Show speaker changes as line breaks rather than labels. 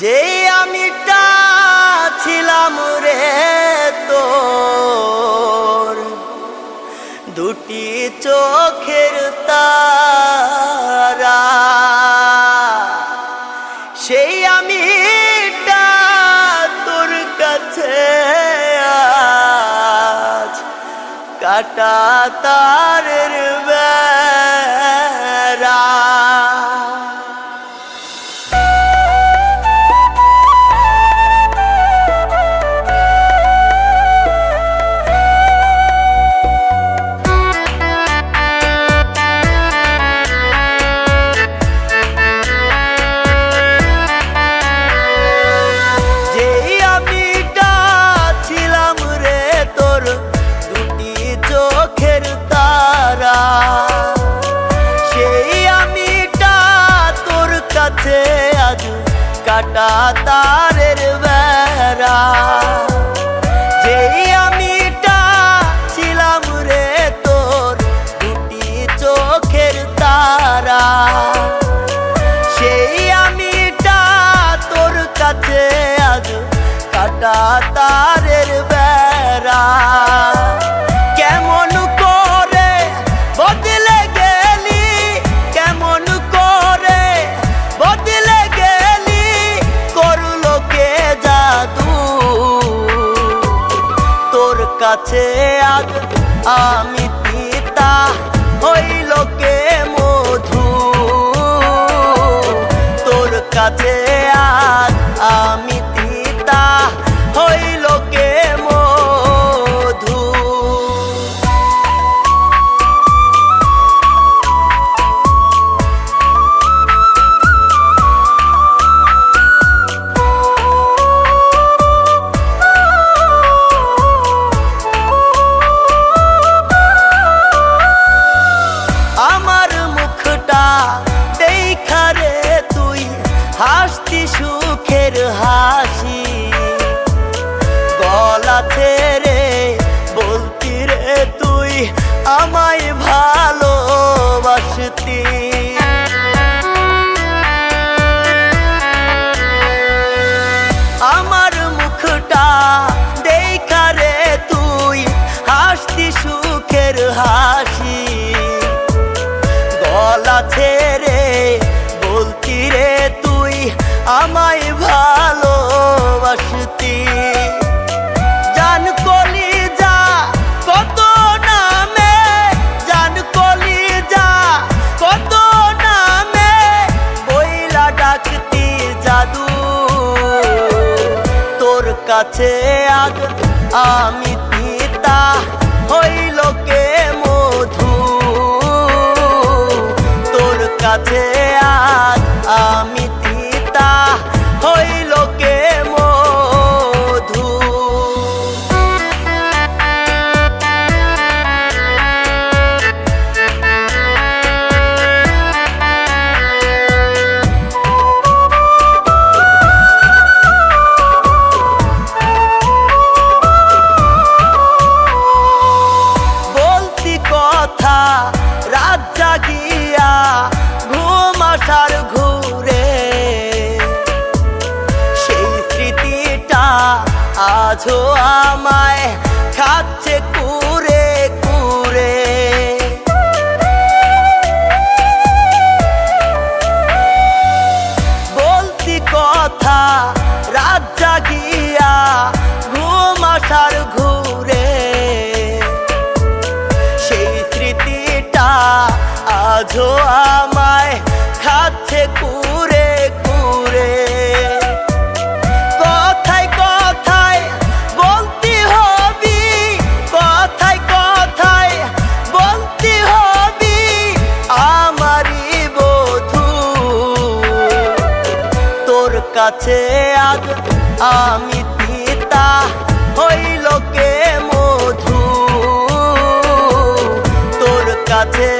যে আমিটা ছিলাম রে তোর দুটি চোখের তারা। সেই আমিটা তোর কাছে কাটা তার কাটা তারের বেড়া। যেই আমিটা ছিলাম রে তোর দুটি চোখের তারা। সেই আমিটা তোর কাছে আজ কাটা তার কাছে আজ আমি পিতা হইল কে Am amaya কাছে আজ আমি পিতা হইল কে মধু। তোর কাছে আজ আমি পিতা হইল কাছে আজ আমি পিতা হইল কে মধু। তোর কাছে